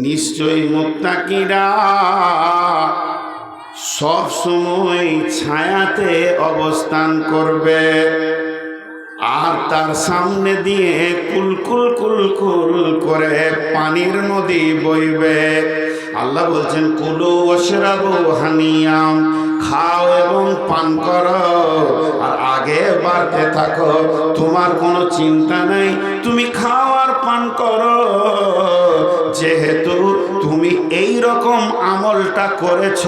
নিশ্চয়ই মোত্তাকিরা। সব সময় ছায়াতে অবস্থান করবে। আর তার সামনে দিয়ে কুলকুল কুলকুল করে পানির নদী বইবে। আল্লাহ বলছেন, কুলু ওশরাবু হানিয়াম, খাও এবং পান করো। আর আগে বাড়তে থাকো, তোমার কোনো চিন্তা নাই, তুমি খাও আর পান করো। যেহেতু তুমি এই রকম আমলটা করেছ,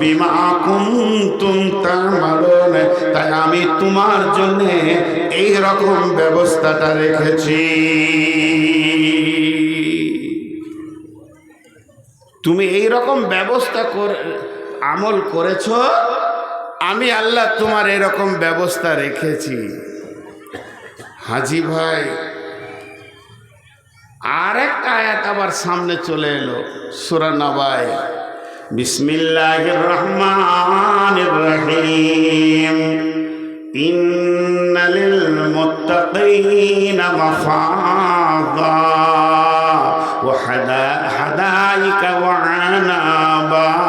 বিমা কুন্তুম তামালুন, তাই আমি তোমার জন্য এই রকম ব্যবস্থাটা রেখেছি। তুমি এই রকম ব্যবস্থা করে, আমল করেছ, আমি আল্লাহ তোমার এরকম ব্যবস্থা রেখেছি। হাজি ভাই আরেকটা আয়াত আবার সামনে চলে এলো সুরানাবায় বিসমিল্লাহ রহমান রহিম ইন্নালিল মুত্তাকিনা মাফাদা ওয়া হাদাইকা ওয়া আনাবা।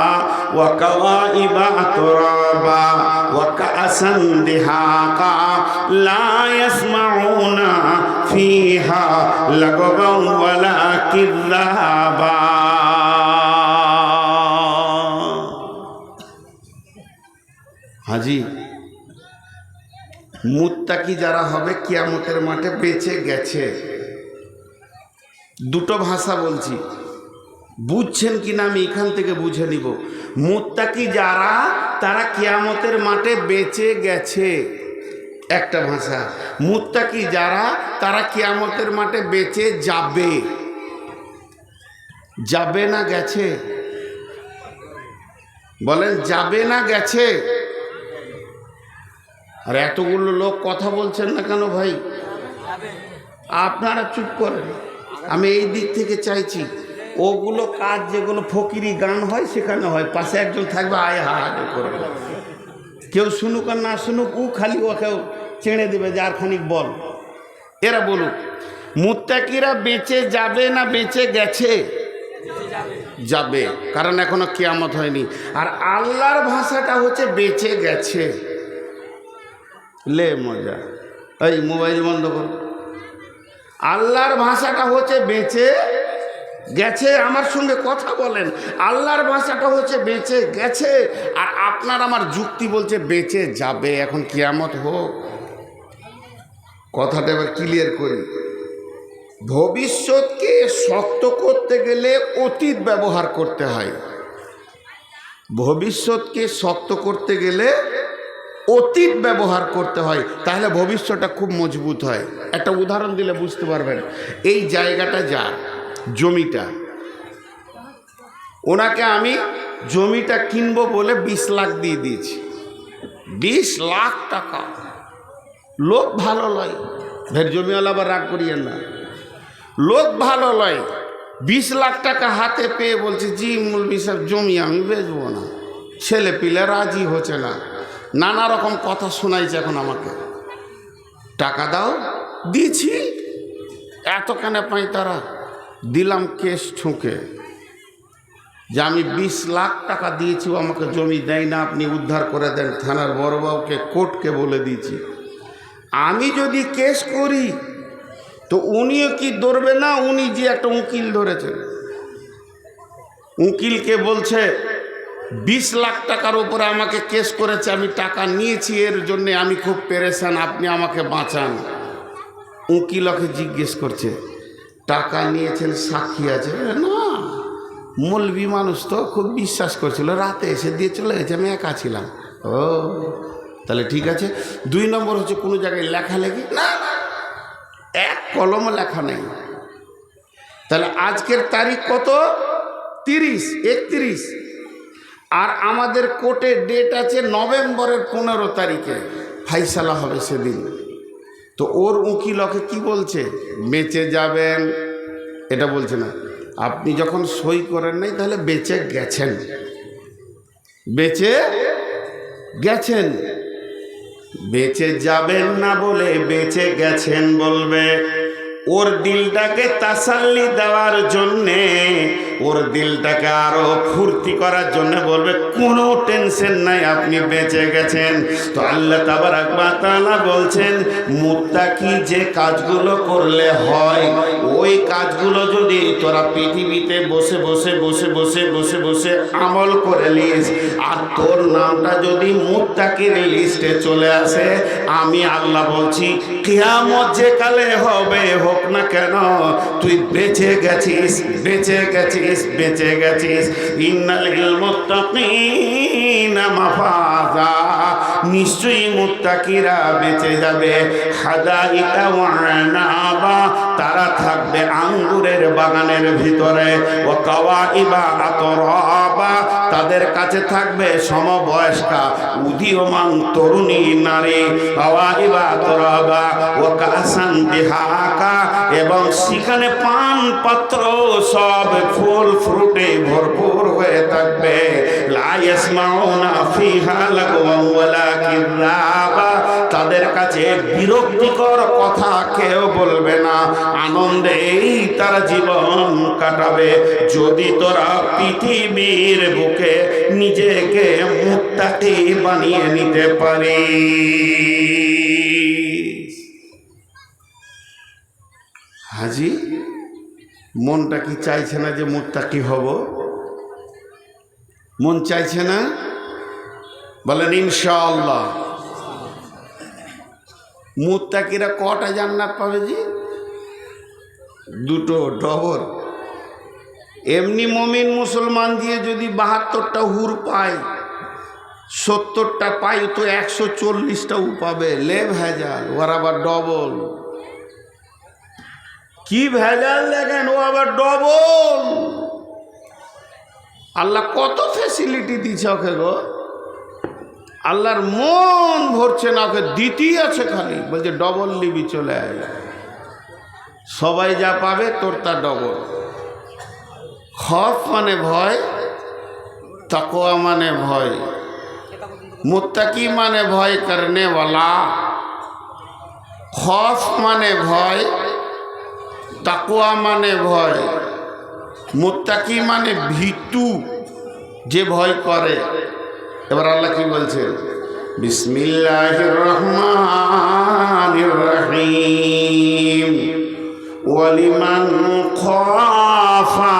وكوائب أترابا وكأسا دهاقا لا يسمعون فيها لغوا ولا كذابا হাজি মুত্তাকি যারা হবে কিয়ামতের মাঠে বেঁচে গেছে দুটো ভাষা বলছি বুঝছেন কি না আমি এখান থেকে বুঝে নিব। মুত্তাকি যারা, তারা কিয়ামতের মাঠে বেঁচে গেছে? একটা ভাষা। মুত্তাকি যারা, তারা কিয়ামতের মাঠে বেঁচে যাবে? যাবে না গেছে? বলেন, যাবে না গেছে? আর এতগুলো লোক কথা বলছেন না কেন ভাই? আপনারা চুপ করেন। আমি এই দিক থেকে চাইছি। ওগুলো কাজ যেগুলো ফকিরি গান হয়, সেখানে হয়। পাশে একজন থাকবে, আয় হা হা করবে কেউ শুনুক আর না শুনুক ও খালি ওকেও ছেড়ে দেবে যে আর খানিক বল। এরা বলুক, মুত্তাকিরা বেঁচে যাবে না বেঁচে গেছে? যাবে, কারণ এখনও কেয়ামত হয়নি। আর আল্লাহর ভাষাটা হচ্ছে বেঁচে গেছে। লে মজা। এই মোবাইল বন্ধ কর। আল্লাহর ভাষাটা হচ্ছে বেঁচে গেছে, আমার সঙ্গে কথা বলেন। আল্লাহর ভাষাটা হচ্ছে বেঁচে গেছে, আর আপনার আমার যুক্তি বলছে বেঁচে যাবে, এখন কিয়ামত হোক। কথাটা এবার ক্লিয়ার করি। ভবিষ্যৎকে শক্ত করতে গেলে অতীত ব্যবহার করতে হয়। ভবিষ্যৎকে শক্ত করতে গেলে অতীত ব্যবহার করতে হয়, তাহলে ভবিষ্যৎটা খুব মজবুত হয়। একটা উদাহরণ দিলে বুঝতে পারবেন। এই জায়গাটা যার? জমিটা। ওনাকে আমি জমিটা কিনবো বলে বিশ লাখ দিয়ে দিয়েছি। বিশ লাখ টাকা। লোক ভালো লয়। ফের জমিওয়ালা আবার রাগ করিয়েন না। লোক ভালো লয়। বিশ লাখ টাকা হাতে পেয়ে বলছে, জি মুলবি সাহেব, জমি আমি বেচবো না। ছেলে পিলে রাজি হচ্ছে না। নানা রকম কথা শোনাইছে এখন আমাকে। টাকা দাও দিয়েছি এত কেন পাই তারা? দিলাম কেস ঠুকে। যে আমি বিশ লাখ টাকা দিয়েছি, ও আমাকে জমি দেয় না, আপনি উদ্ধার করে দেন। থানার বড়বাবুকে কোর্টকে বলে দিয়েছি। আমি যদি কেস করি, তো উনিও কি ধরবে না? উনি যে একটা উকিল ধরেছেন। উকিলকে বলছে, বিশ লাখ টাকার উপরে আমাকে কেস করেছে, আমি টাকা নিয়েছি, এর জন্যে আমি খুব পেরেশান, আপনি আমাকে বাঁচান। উকিলকে জিজ্ঞেস করছে টাকা নিয়েছেন সাক্ষী আছে। না মলবি মানুষ তো খুব বিশ্বাস করছিল। রাতে এসে দিয়ে চলে গেছে আমি একা ছিলাম। ও তাহলে ঠিক আছে। দুই নম্বর হচ্ছে কোনো জায়গায় লেখালেখি? না না, এক কলমও লেখা নেই। তাহলে আজকের তারিখ কত? তিরিশ একত্রিশ। আর আমাদের কোর্টে ডেট আছে নভেম্বরের পনেরো তারিখে। ফাইসালা হবে সেদিন। তো ওর উকিলকে কি বলছে? বেঁচে যাবেন। এটা বলছে না। আপনি যখন সই করেন নাই, তাহলে বেঁচে গেছেন। বেঁচে গেছেন। বেঁচে যাবেন না বলে বেঁচে গেছেন বলবে। ওর দিলটাকে তাসাল্লি দেওয়ার জন্যে ওর দিলটাকে আরও ফুর্তি করার জন্য বলবে, কোনো টেনশন নাই, আপনি বেঁচে গেছেন। তো আল্লাহ তাবার তাআলা বলছেন, মুত্তাকি যে কাজগুলো করলে হয়, ওই কাজগুলো যদি তোরা পৃথিবীতে বসে বসে বসে বসে বসে বসে আমল করে নিস, আর তোর নামটা যদি মুত্তাকির লিস্টে চলে আসে, আমি আল্লাহ বলছি, কিয়ামত যে কালে হবে, হোক না কেন, তুই বেঁচে গেছিস বেঁচে গেছিস। বেঁচে গেছিস। ইন্নাল মুত্তাকিনা নিশ্চয়ই মুত্তাকিরা বেঁচে যাবে। হাদাইকা ওয়ানাবা তারা থাকবে আঙ্গুরের বাগানের ভিতরে। ও কাওয়াইবা, আতরাবা, তাদের কাছে থাকবে সমবয়স্কা, উদীয়মান তরুণী নারী। কাওয়াইবা, আতরাবা ও কাসান, দিহাকা, এবং সেখানে পান পাত্র সব ফুল ফ্রুটে ভরপুর হয়ে থাকবে। তাদের কাছে বিরক্তিকর কথা কেউ বলবে না। আনন্দেই তারা জীবন কাটাবে। যদি তোরা পৃথিবীর বুকে নিজেকে মুত্তাকি বানিয়ে নিতে পারিস। হাজি? মনটা কি চাইছে না যে মুত্তাকি হব? মন চাইছে না? বলেন, ইনশাআল্লাহ। মুত্তাকিরা কটা জান্নাত পাবে জি? দুটো, ডবল। এমনি মমিন মুসলমান দিয়ে যদি বাহাত্তরটা হুর পায়, সত্তরটা পায়, তো একশো চল্লিশটাও পাবে। লে ভেজাল ওর আবার ডবল। কি ভেজাল দেখেন? ও আবার ডবল। আল্লাহ কত ফেসিলিটি দিছে ওকে গো। আল্লাহর মন ভরছে না, ওকে দিতেই আছে খালি। বলছে, ডবল লিবি চলে আয়। সবাই যা পাবে, তোর তা ডবল। খফ মানে ভয় তাকোয়া মানে ভয়। মুত্তাকি মানে ভয় করনে वाला খফ মানে ভয় তাকোয়া মানে ভয়, মুত্তাকি মানে ভীতু যে ভয় করে। এবার আল্লাহ কি বলছেন বিসমিল্লাহির রহমানির রহিম। ওয়ালিমান খাফা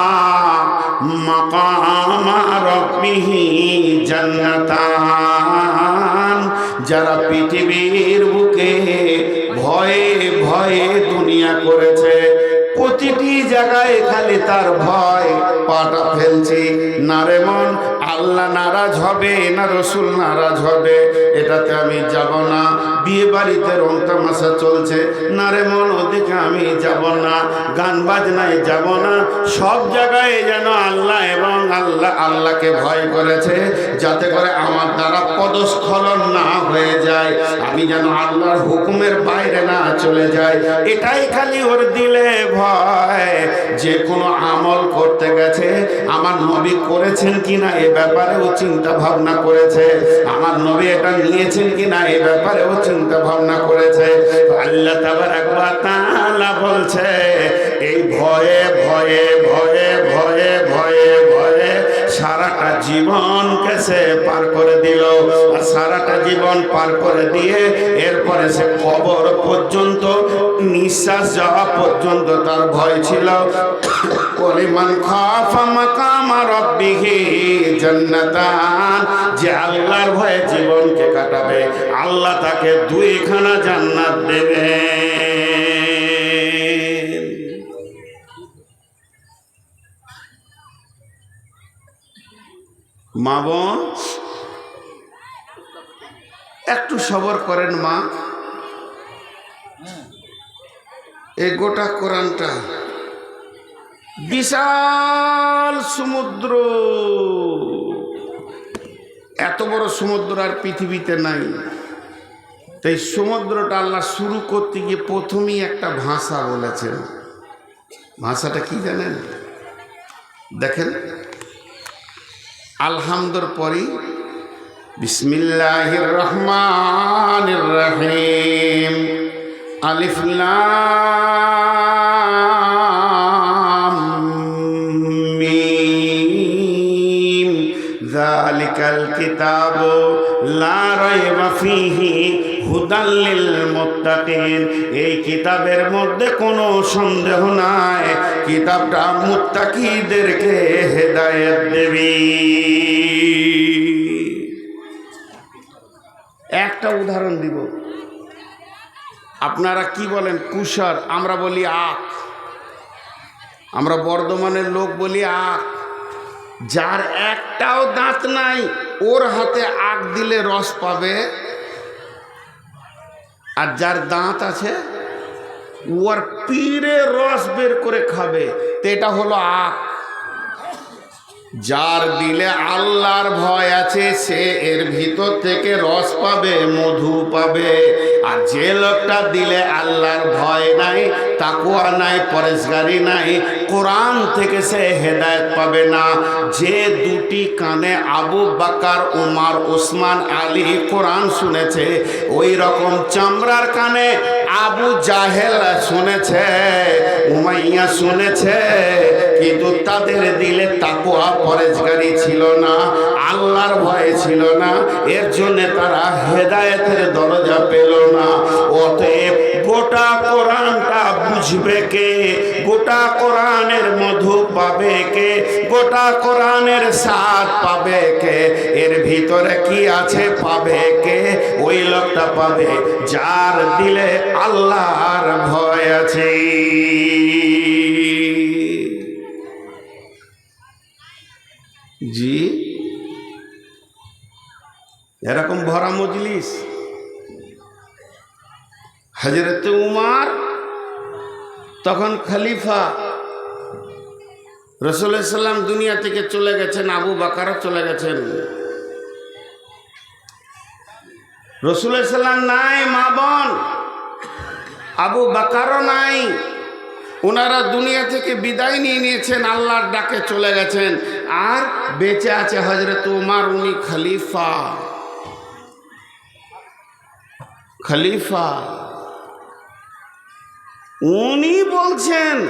মাকামা রাব্বিহি জান্নাতান। যারা পৃথিবীর বুকে ভয়ে ভয়ে দুনিয়া প্রতিটি জায়গায় খালি তার ভয়। পাটা ফেলছি। না রে মন, আল্লাহ নারাজ হবে, না রসুল নারাজ হবে। এটাতে আমি যাব না। বিয়ে বাড়িতে রং তামাশা চলছে। না রে মন, ওদিকে আমি যাব না। গান বাজনায় যাব না। সব জায়গায় যেন আল্লাহ এবং আল্লাহ আল্লাহকে ভয় করেছে, যাতে করে আমার দ্বারা পদস্খলন না হয়ে যায়। আমি যেন আল্লাহর হুকুমের বাইরে না চলে যাই। এটাই খালি ওর দিলে ভয়। যে কোনো আমল করতে গেছে, আমার নবী করেছেন কিনা এ ব্যাপারেও চিন্তা ভাবনা করেছে। আমার নবী এটা নিয়েছেন কিনা এ ব্যাপারেও ও চিন্তা ভাবনা করেছে। আল্লাহ তাআলা বলছে এই ভয়ে ভয়ে ভয়ে ভয়ে ভয়ে ভয়ে সারাটা জীবন কেসে পার করে দিল। আর সারাটা জীবন পার করে দিয়ে এরপরে সে কবর পর্যন্ত, নিঃশ্বাস যাওয়া পর্যন্ত তার ভয় ছিল। পরিমাণ খাফা মাকামা রব্বিহি জান্নাতান। যে আল্লাহর ভয়ে জীবনকে কাটাবে, আল্লাহ তাকে দুইখানা জান্নাত দেবে। মা বোন, একটু সবর করেন মা। এই গোটা কোরআনটা বিশাল সমুদ্র। এত বড় সমুদ্র আর পৃথিবীতে নাই। তাই সমুদ্রটা আল্লাহ শুরু করতে গিয়ে প্রথমেই একটা ভাষা বলেছেন। ভাষাটা কি জানেন? দেখেন। আলহামদুর পরই বিসমিল্লাহির রহমানির রহিম আলিফ লাম কিতাব লা হুদাল লিল মুত্তাকিন। এই কিতাবের মধ্যে কোনো সন্দেহ নাই। কিতাবটা মুত্তাকিদেরকে হেদায়েত দেবে। একটা উদাহরণ দিব। আপনারা কি বলেন? কুষার আমরা বলি আখ। আমরা বর্ধমানের লোক বলি আখ। যার একটাও দাঁত নাই, ওর হাতে আখ দিলে রস পাবে আর যার দাঁত আছে ওর পীরে রস বের করে খাবে। তো এটা হলো আখ। যার দিলে আল্লাহর ভয় আছে, সে এর ভিতর থেকে রস পাবে, মধু পাবে। আর যে লোকটা দিলে আল্লাহর ভয় নাই তাকুয়া নাই, পরেশগারি নাই, কোরআন থেকে সে হেদায়ত পাবে না। যে দুটি কানে আবু বাকার, উমার ওসমান আলী কোরআন শুনেছে, ওই রকম চামড়ার কানে আবু জাহেল শুনেছে, উমাইয়া শুনেছে, কিন্তু তাদের দিলে তাকুয়া পরেজগারি ছিল না, আল্লাহর ভয় ছিল না, এর জন্য তারা হেদায়েতের দরজা পেল না। অতএব গোটা কোরআনটা বুঝবে কে? গোটা কোরআনের মধু পাবে কে? গোটা কোরআনের স্বাদ পাবে কে? এর ভিতরে কি আছে পাবে কে ওই লোকটা পাবে, যার দিলে আল্লাহর ভয় আছে। জি? এরকম ভরা মজলিস? হজরত উমার, তখন খলিফা রসুল সাল্লাম দুনিয়া থেকে চলে গেছেন, আবু বাকারও চলে গেছেন। রসুল সাল্লাম নাই, মা বোন। আবু বাকারও নাই। ওনারা দুনিয়া থেকে বিদায় নিয়ে নিয়েছেন, আল্লাহর ডাকে চলে গেছেন। আর বেঁচে আছে হজরত উমার, উনি খলিফা। খলিফা। উনি বলছেন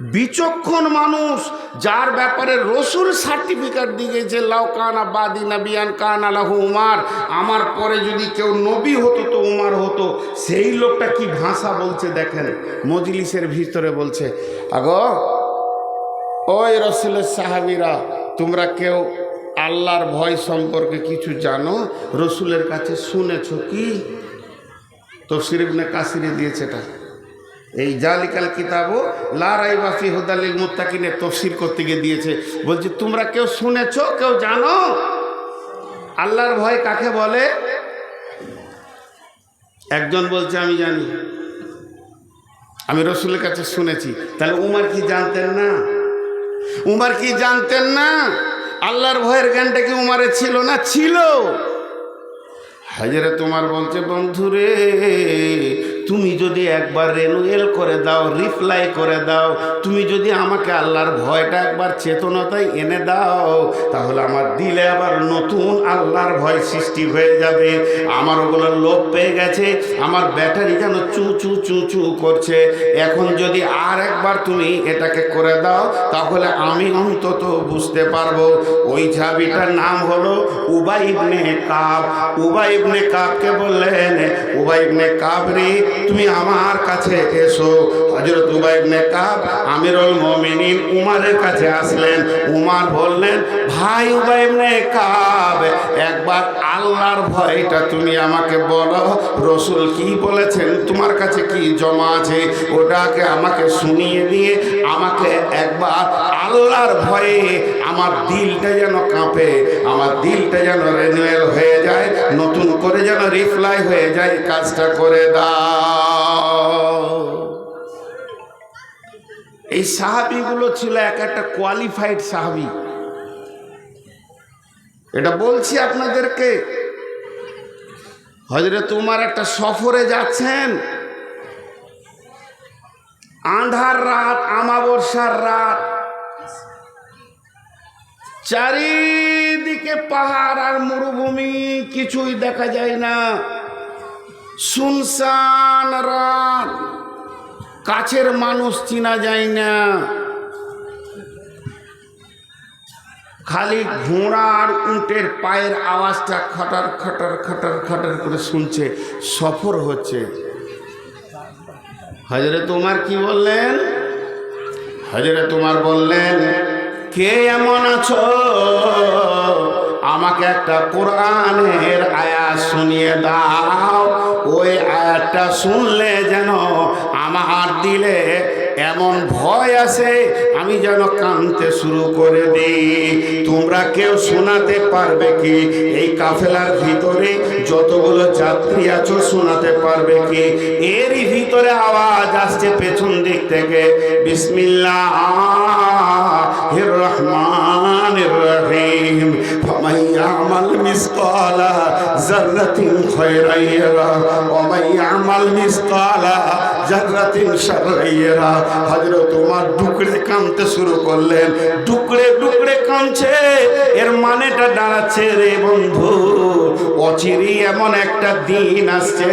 বিচক্ষণ মানুষ, যার ব্যাপারে রসুল সার্টিফিকেট দিয়েছে, লাউ কানা বাদি নাবিয়ান কান আলাহ উমার, আমার পরে যদি কেউ নবী হতো তো উমার হতো। সেই লোকটা কি ভাষা বলছে দেখেন? মজলিসের ভিতরে বলছে, আগো, ওই রসুলের সাহাবিরা, তোমরা কেউ আল্লাহর ভয় সম্পর্কে কিছু জানো? রসুলের কাছে শুনেছ কি? তো সিরিবনে কাসিরে দিয়েছে এটা। এই জালিকাল কিতাবও লারাই বাফি হুদালিল মুত্তাকিনের তফসির করতে গিয়ে দিয়েছে। বলছে, তোমরা কেউ শুনেছ, কেউ জানো? আল্লাহর ভয় কাকে বলে? একজন বলছে, আমি জানি। আমি রসুলের কাছে শুনেছি। তাহলে উমার কি জানতেন না? উমার কি জানতেন না? আল্লাহর ভয়ের জ্ঞানটা কি উমারে ছিল না? ছিল। হাজারে তোমার বলছে, বন্ধুরে তুমি যদি একবার রেনুয়েল করে দাও, রিপ্লাই করে দাও, তুমি যদি আমাকে আল্লাহর ভয়টা একবার চেতনতায় এনে দাও, তাহলে আমার দিলে আবার নতুন আল্লাহর ভয় সৃষ্টি হয়ে যাবে। আমার ওগুলো লোভ পেয়ে গেছে, আমার ব্যাটারি যেন চু চু চু চু করছে। এখন যদি আর একবার তুমি এটাকে করে দাও, তাহলে আমি অন্তত বুঝতে পারব, ওই ঝাবিটার নাম হলো উবাই ইবনে কাব। উবাই ইবনে কাবকে বললেন উবাই ইবনে কাব রে তুমি আমার কাছে এসো। হজরত উবাই ইবনে কাব আমিরুল মুমিনিন উমারের কাছে আসলেন। উমার বললেন, ভাই উবাই ইবনে কাব একবার আল্লাহর ভয়টা তুমি আমাকে বলো। রসুল কি বলেছেন? তোমার কাছে কি জমা আছে? ওটাকে আমাকে শুনিয়ে দিয়ে আমাকে একবার আল্লাহর ভয়ে আমার দিলটা যেন কাঁপে, আমার দিলটা যেন রেনুয়েল হয়ে যায়, নতুন করে যেন রিপ্লাই হয়ে যায় কাজটা করে দাও। এই সাহাবিগুলো ছিল এক একটা কোয়ালিফাইড সাহাবি। এটা বলছি আপনাদেরকে। হজরে তোমার একটা সফরে যাচ্ছেন। আন্ধার রাত, আমাবস্যার রাত। চারিদিকে পাহাড় আর মরুভূমি, কিছুই দেখা যায় না। শুনশান রাত। কাছের মানুষ চিনা যায় না। খালি ঘোড়া আর উঁটের পায়ের আওয়াজটা খটার খটার খটার খটার করে শুনছে, সফর হচ্ছে। হজরে তোমার কি বললেন? হজরে তোমার বললেন, কে এমন আছো? আমাকে একটা কোরআনের আয়াত শুনিয়ে দাও। ওই আয়াতটা শুনলে যেন আমার দিলে এমন ভয় আছে আমি যেন কাঁদতে শুরু করে দিই। তোমরা কেউ শোনাতে পারবে কি? এই কাফেলার ভিতরে যতগুলো যাত্রী আছো, শোনাতে পারবে কি? এরই ভিতরে আওয়াজ আসছে পেছন দিক থেকে। বিসমিল্লাহ রহমান রহিম। فمن يعمل مثقال ذرة خيرا يره ومن يعمل مثقال শুরু করলেন। এর মানেটা দাঁড়াচ্ছে রে অচিরি এমন একটা দিন আসছে।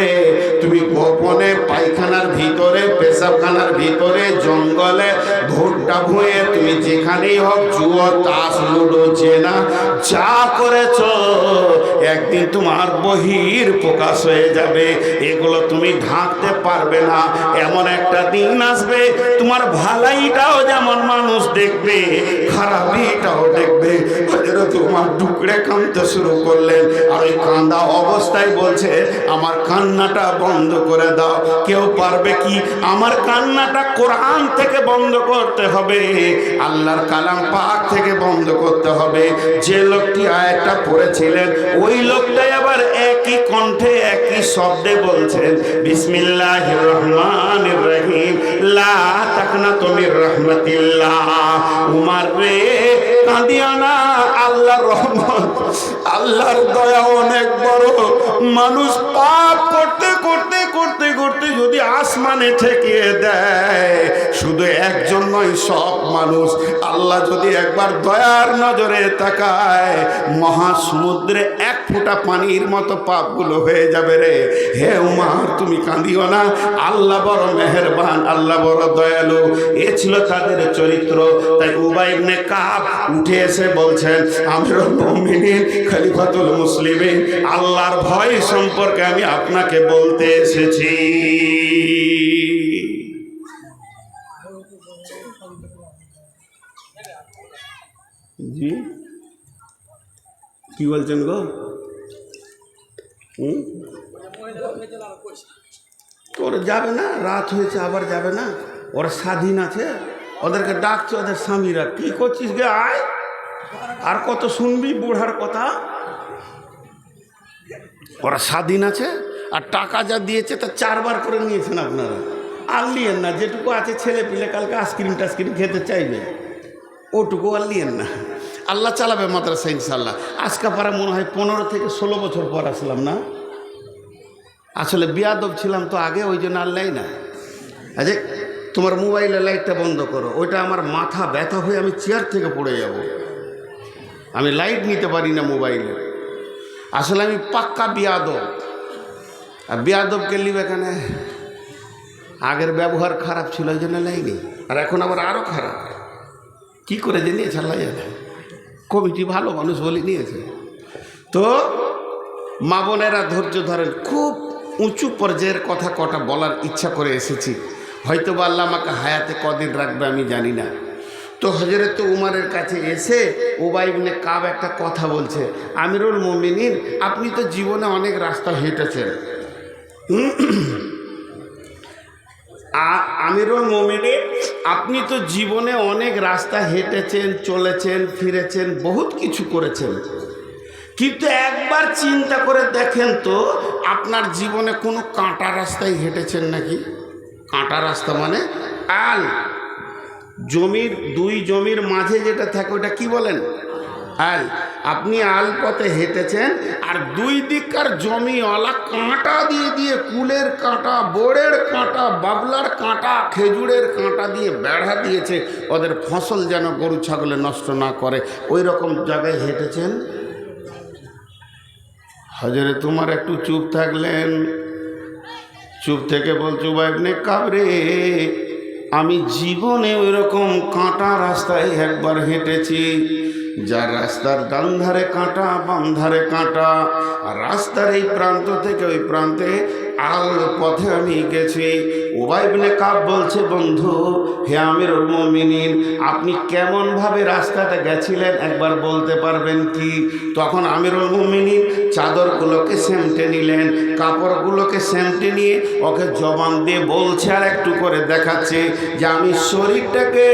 তুমি গোপনে পায়খানার ভিতরে, পেশাবখানার ভিতরে, জঙ্গলে ভুট্টা ভুঁয়ে তুমি যেখানেই হোক জুয়ো, তাস, লুডো চেনা যা করেছ একদিন তোমার বহির প্রকাশ হয়ে যাবে। এগুলো তুমি ঢাকতে পারবে না। এমন একটা দিন আসবে, তোমার ভালাইটাও যেমন মানুষ দেখবে, খারাপিটাও দেখবে। তোমার টুকরে কাঁদতে শুরু করলেন। আর ওই কান্দা অবস্থায় বলছে, আমার কান্নাটা বন্ধ করে দাও। কেউ পারবে কি? আমার কান্নাটা কোরআন থেকে বন্ধ করতে হবে। আল্লাহর কালাম পাক থেকে বন্ধ করতে হবে। যে লোকটি আয়াতটা পড়েছিলেন, ওই লোকটাই আবার একই কণ্ঠে, একই শব্দে বলছেন বিসমিল্লাহ রহমান রহিম, লা তাকনা তুমি রহমতিল্লাহ। উমার রে কাঁদিও না রহমত, আল্লাহর দয়া অনেক বড়। মানুষ পাপ করতে করতে করতে করতে যদি আসমানে ঠেকিয়ে দেয়, শুধু একজন নয়, সব মানুষ। আল্লাহ যদি একবার দয়ার নজরে তাকায়, মহাসমুদ্রে এক ফোঁটা পানির মতো পাপগুলো হয়ে যাবে রে। হে উমার, তুমি কাঁদিও না, আল্লাহ বড় মেহেরবান, আল্লাহ বড় দয়ালু। এ ছিল তাদের চরিত্র। তাই উবাইবনে কাপ উঠে এসে বলছেন আমরা মুমিনিন, খলিফাতুল মুসলিমিন, আল্লাহর ভয় সম্পর্কে আমি আপনাকে বলতে এসেছি। জি। কি বলছেন গো? তোর যাবে না, রাত হয়েছে, আবার যাবে না? ওরা স্বাধীন আছে? ওদেরকে ডাকছে, ওদের স্বামীরা, কি করছিস গে, আয়। আর কত শুনবি বুড়ার কথা? ওরা স্বাধীন আছে, আর টাকা যা দিয়েছে তা চারবার করে নিয়েছেন আপনারা। আর লিয়েন না, যেটুকু আছে ছেলে পিলে কালকে আইসক্রিম টাইসক্রিম খেতে চাইবে, ওটুকু আর লিয়েন না। আল্লাহ চালাবে মাদ্রাসা ইনশাল্লাহ আজকা পারা মনে হয় পনেরো থেকে ষোলো বছর পর আসলাম না? আসলে বিয়াদব ছিলাম তো আগে, ওই জন্য আল্লাহ না। আচ্ছা তোমার মোবাইলের লাইটটা বন্ধ করো। ওইটা আমার মাথা ব্যথা হয়ে আমি চেয়ার থেকে পড়ে যাব। আমি লাইট নিতে পারি না মোবাইলে। আসলে আমি পাক্কা বিয়াদব। আর বিয়াদবকে লিবে এখানে আগের ব্যবহার খারাপ ছিল, ওই জন্য লাইনি আর এখন আবার আরও খারাপ। কি করে যে নিয়েছে আল্লাহ কমিটি ভালো মানুষ বলে নিয়েছে। তো মা বোনেরা ধৈর্য ধরেন, খুব উঁচু পর্যায়ের কথা কটা বলার ইচ্ছা করে এসেছি। হয়তো বা আল্লাহ আমাকে হায়াতে কদিন রাখবে আমি জানি না। তো হজরত উমারের কাছে এসে ওবাইবনে কাব একটা কথা বলছে, আমিরুল মোমিনিন, আপনি তো জীবনে অনেক রাস্তা হেঁটেছেন। আমিরুল মোমিনিন, আপনি তো জীবনে অনেক রাস্তা হেঁটেছেন, চলেছেন, ফিরেছেন, বহুত কিছু করেছেন। কিন্তু একবার চিন্তা করে দেখেন তো, আপনার জীবনে কোনো কাঁটা রাস্তায় হেঁটেছেন নাকি? কাঁটা রাস্তা মানে আল। জমির, দুই জমির মাঝে যেটা থাকে, ওটা কি বলেন? আল। আপনি আল পথে হেঁটেছেন, আর দুই দিককার জমিওয়ালা কাঁটা দিয়ে দিয়ে কুলের কাঁটা, বোড়ের কাঁটা, বাবলার কাঁটা, খেজুরের কাঁটা দিয়ে বেড়া দিয়েছে। ওদের ফসল যেন গরু, ছাগলে নষ্ট না করে। ওই রকম জায়গায় হেঁটেছেন? হজরে তোমার একটু চুপ থাকলেন। চুপ থেকে বলছো বাইবনে কাবরে। আমি জীবনে ওই রকম কাঁটা রাস্তায় একবার হেঁটেছি, যার রাস্তার ডান ধারে কাঁটা, বাম ধারে কাঁটা, আর রাস্তার এই প্রান্ত থেকে ওই প্রান্তে আল পথে আমি গেছি। ওবাইবনে কাপ বলছে, বন্ধু, হে আমিরুল মুমিনিন, আপনি কেমন ভাবে রাস্তাটা গেছিলেন একবার বলতে পারবেন কি? তখন আমিরুল মুমিনিন চাদরগুলোকে সেমটে নিলেন, কাপড়গুলোকে সেমটে নিয়ে ওকে জবান দিয়ে বলছে আর একটু করে দেখাচ্ছে যে, আমি শরীরটাকে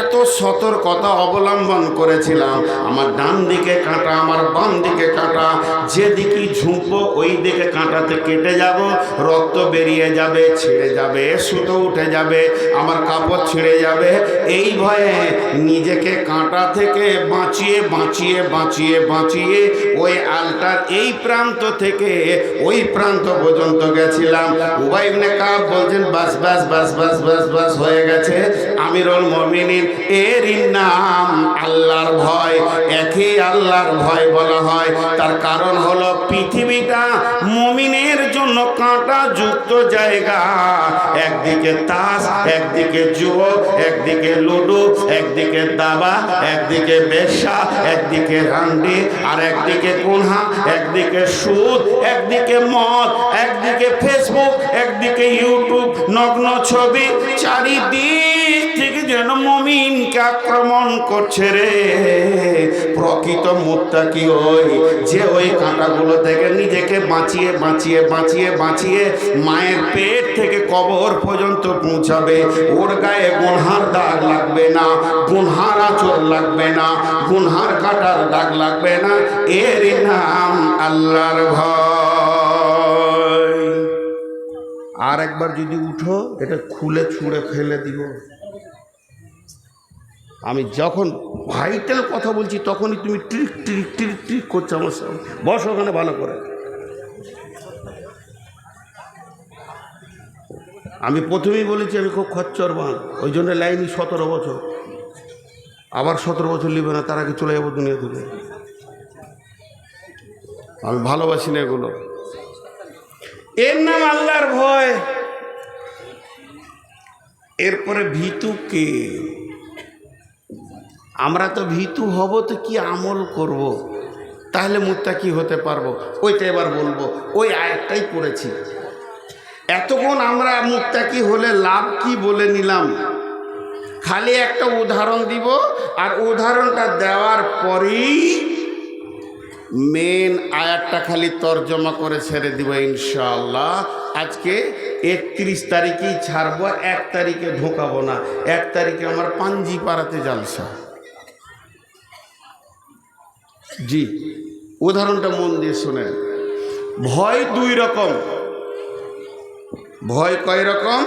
এত সতর্কতা অবলম্বন করেছিলাম। আমার ডান দিকে কাঁটা, আমার বাম দিকে কাঁটা যেদিকে ঝুঁকবো ওই দিকে কাঁটাতে কেটে যাব রক্ত বেরিয়ে যাবে, ছিঁড়ে যাবে, সুতো উঠে যাবে, আমার কাপড় ছিঁড়ে যাবে। এই ভয়ে নিজেকে কাঁটা থেকে বাঁচিয়ে বাঁচিয়ে বাঁচিয়ে বাঁচিয়ে ওই আলটার এই প্রান্ত থেকে ওই প্রান্ত পর্যন্ত গেছিলাম। উবাইবনে কাপ বলছেন, বাস বাস বাস বাস বাস বাস হয়ে গেছে। আমিরুল মমিনিন, এর নাম আল্লাহর ভয়, একই আল্লাহর ভয় বলা হয়। তার কারণ হলো পৃথিবীটা মমিনের জন্য কাঁটা যুক্ত জায়গা? একদিকে তাস, একদিকে যুবক একদিকে লুডু, একদিকে দাবা, একদিকে বেশ্যা, একদিকে রান্ডি, আর একদিকে কোনহা, একদিকে সুদ, একদিকে মদ, একদিকে ফেসবুক, একদিকে ইউটিউব, নগ্ন ছবি, চারিদিক থেকে যেন মমিনকে আক্রমণ করছে রে। প্রকৃত মুদ্রা কি ওই? যে ওই কাঁটাগুলো থেকে নিজেকে বাঁচিয়ে বাঁচিয়ে বাঁচিয়ে বাঁচিয়ে মায়ের পেট থেকে কবর পর্যন্ত পৌঁছাবে। ওর গায়ে গুনহার দাগ লাগবে না, গুনহার আচর লাগবে না, গুনহার কাটার দাগ লাগবে না। এর নাম আল্লাহর আর একবার যদি উঠো, এটা খুলে ছুঁড়ে ফেলে দিব আমি যখন ভাইটাল কথা বলছি, তখনই তুমি ট্রিক ট্রিক ট্রিক ট্রিক করছ আমার সঙ্গে। বস ওখানে ভালো করে। আমি প্রথমেই বলেছি, আমি খুব খচ্চর বান ওই জন্য লাইনি সতেরো বছর। আবার সতেরো বছর নিবে না, তার আগে চলে যাব দুনিয়া থেকে। আমি ভালোবাসি না এগুলো। এর নাম আল্লাহর ভয়। এরপরে ভীতুকে আমরা তো ভীতু হব তো কি আমল করব। তাহলে মুত্তা কি হতে পারব? ওইটা এবার বলব। ওই আয়াতটাই পড়েছি। এতক্ষণ আমরা মুত্তাকি হলে লাভ কি বলে নিলাম? খালি একটা উদাহরণ দিব, আর উদাহরণটা দেওয়ার পরেই মেন আয়াতটা খালি তর্জমা করে ছেড়ে দিব ইনশাআল্লাহ। আজকে একত্রিশ তারিখেই ছাড়বো এক তারিখে ঢোকাবো না। এক তারিখে আমার পাঞ্জি পাড়াতে জালসা। জি। উদাহরণটা মন দিয়ে শোনেন। ভয় দুই রকম। ভয় কয় রকম?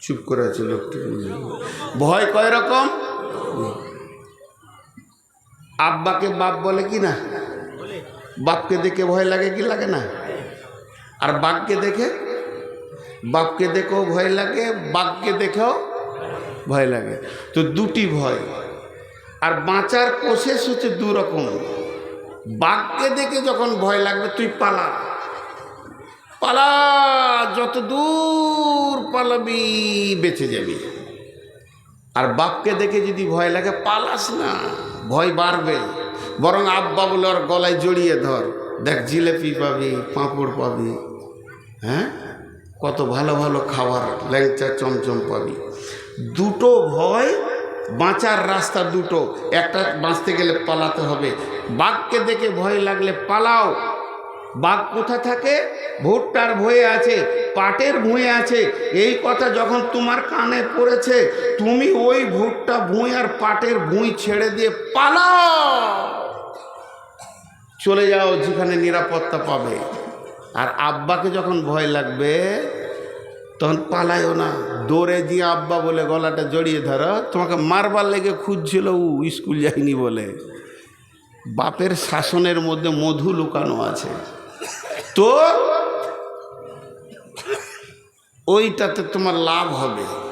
চুপ করে আছে লোকটি। ভয় কয় রকম? আব্বাকে বাপ বলে কি না? বাপকে দেখে ভয় লাগে কি লাগে না? আর বাঘকে দেখে? বাপকে দেখেও ভয় লাগে বাঘকে দেখেও ভয় লাগে। তো দুটি ভয়। আর বাঁচার প্রসেস হচ্ছে দু রকম। বাঘকে দেখে যখন ভয় লাগবে, তুই পালা। পালা, যত দূর পালাবি, বেঁচে যাবি। আর বাপকে দেখে যদি ভয় লাগে, পালাস না, ভয় বাড়বে। বরং আব্বা বলে ওর গলায় জড়িয়ে ধর। দেখ, জিলেপি পাবি, পাঁপড় পাবি হ্যাঁ? কত ভালো ভালো খাবার, ল্যাংচা চমচম পাবি। দুটো ভয় বাঁচার রাস্তা দুটো। একটা বাঁচতে গেলে পালাতে হবে। বাঘকে দেখে ভয় লাগলে পালাও। বাঘ কোথা থাকে? ভুট্টার ভয়ে আছে, পাটের ভুঁয়ে আছে। এই কথা যখন তোমার কানে পড়েছে, তুমি ওই ভুট্টা ভুঁই আর পাটের ভুঁই ছেড়ে দিয়ে পালাও। চলে যাও যেখানে নিরাপত্তা পাবে। আর আব্বাকে যখন ভয় লাগবে তখন পালায়ও না। দৌড়ে দিয়ে আব্বা বলে, গলাটা জড়িয়ে ধরো। তোমাকে মারবার লেগে খুঁজছিল, উ, স্কুল যায়নি বলে। বাপের শাসনের মধ্যে মধু লুকানো আছে। তো ওইটাতে তোমার লাভ হবে।